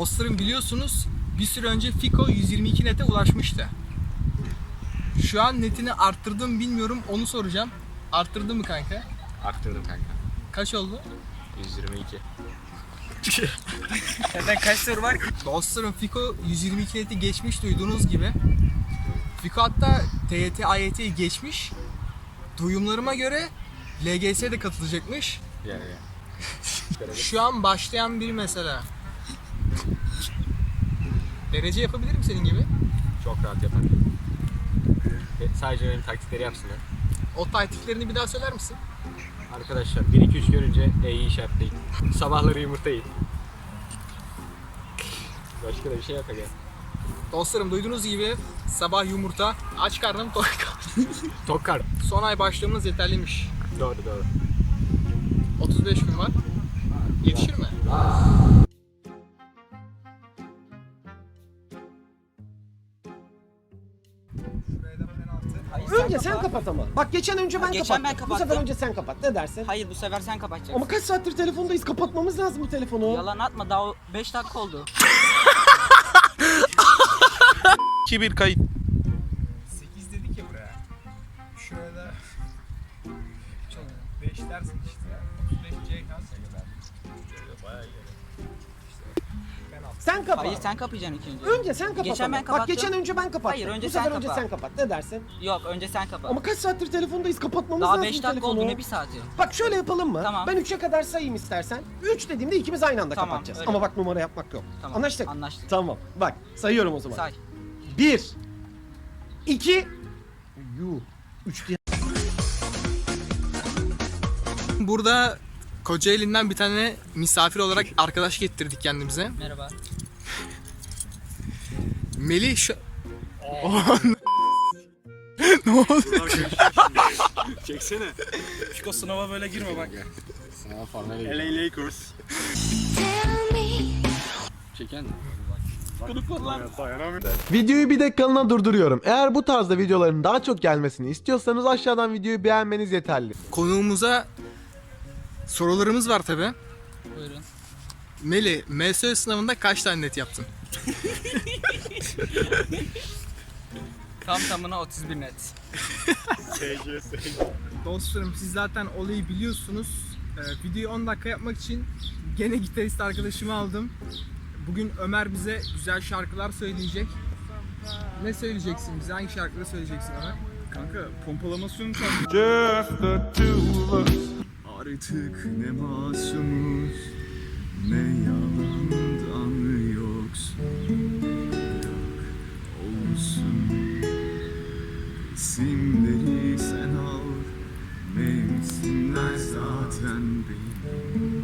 Dostlarım biliyorsunuz bir süre önce Fiko 122 nete ulaşmıştı. Şu an netini arttırdım bilmiyorum onu soracağım. Arttırdın mı kanka? Arttırdım kanka. Kaç oldu? 122. Senden kaç soru var ki? Dostlarım Fiko 122 neti geçmiş duyduğunuz gibi. Fiko hatta TYT, AYT'yi geçmiş. Duyumlarıma göre LGS'ye de katılacakmış. Yani ya. Şu an başlayan biri mesela. Derece yapabilir mi senin gibi? Çok rahat yapar. E, sadece benim taktikleri yapsınlar. O taktiklerini bir daha söyler misin? Arkadaşlar 1-2-3 görünce E'yi işaretleyin. Sabahları yumurta yiyin. Başka da bir şey yok aga. Dostlarım duyduğunuz gibi sabah yumurta, aç karnım tok karnım. Tok kar. Son ay başlığımız yeterliymiş. Doğru doğru. 35 gün var. Yetişir mi? Kapat ama. Bak geçen önce ben geçen kapattım. ben Bu kapattım. sefer önce sen kapat. Ne dersin? Hayır bu sefer sen kapatacaksın. Ama kaç saattir telefondayız. Kapatmamız lazım bu telefonu. Yalan atma daha 5 dakika oldu. 2-1 kayıt. 8 dedik ya buraya. Şurada çok 5 dersin işte. 35 Ceyhan. Sen kapat. Hayır sen kapayacaksın ilk önce. Sen kapat Geçen ama. ben Bak kapattım. geçen önce ben kapattım. Hayır, önce bu sen sefer önce kapat. sen kapat. Ne dersin? Yok önce sen kapat. Ama kaç saattir telefondayız. Kapatmamız daha lazım 5 bu dakika telefonu. oldu ne bir saati. Bak şöyle yapalım mı? Tamam. Ben 3'e kadar sayayım istersen. 3 dediğimde ikimiz aynı anda Tamam, kapatacağız. öyle. Ama bak numara yapmak yok. Tamam. Anlaştık. Anlaştık. Tamam. Bak sayıyorum o zaman. Say. 1 2 Yuh. 3 diye. Burada Kocaeli'nden bir tane misafir olarak arkadaş getirdik kendimize. Merhaba. Melih şu... ne oldu? Çeksene. Fiko sınava böyle girme bak. Sana falan öyle. Lakers. Çeken Videoyu bir dakikalığına durduruyorum. Eğer bu tarzda videoların daha çok gelmesini istiyorsanız aşağıdan videoyu beğenmeniz yeterli. Konuğumuza sorularımız var tabi. Buyurun. Melih, MSÖ sınavında kaç tane net yaptın? Tam tamına 31 net. Dostlarım siz zaten olayı biliyorsunuz. Ee, videoyu 10 dakika yapmak için gene gitarist arkadaşımı aldım. Bugün Ömer bize güzel şarkılar söyleyecek. Ne söyleyeceksin bize? Hangi şarkıları söyleyeceksin Ömer? Kanka pompalamasyon çaldı. Just the two of us Artık ne masumuz Ne yalandan yoksun. Yok olsun. İsimleri sen al Mevsimler zaten benim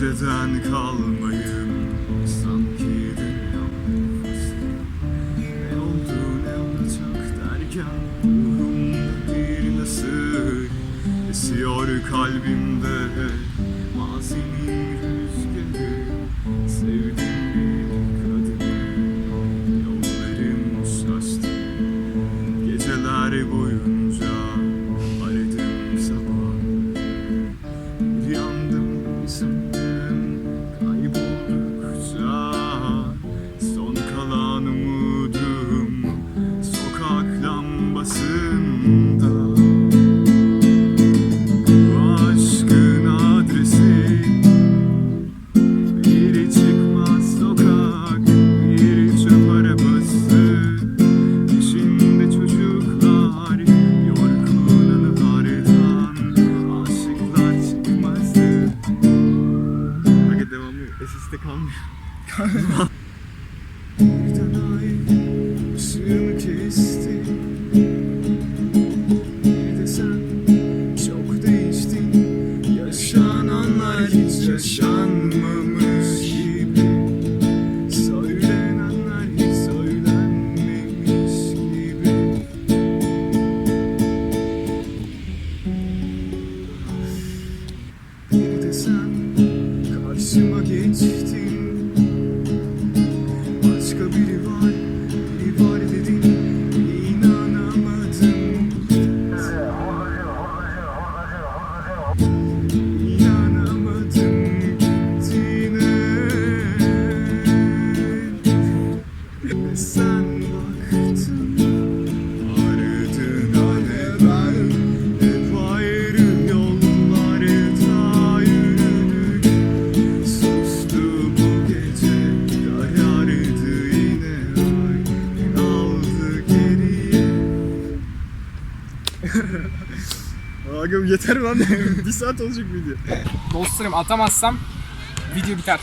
Geceden kalmayım Sanki dünyam Ne oldu ne olacak derken Ruhumda bir nasır Esiyor kalbimde Mazinin rüzgarı. Sevdim Başıma Agam yeter lan. bir saat olacak video. Dostlarım atamazsam video biter.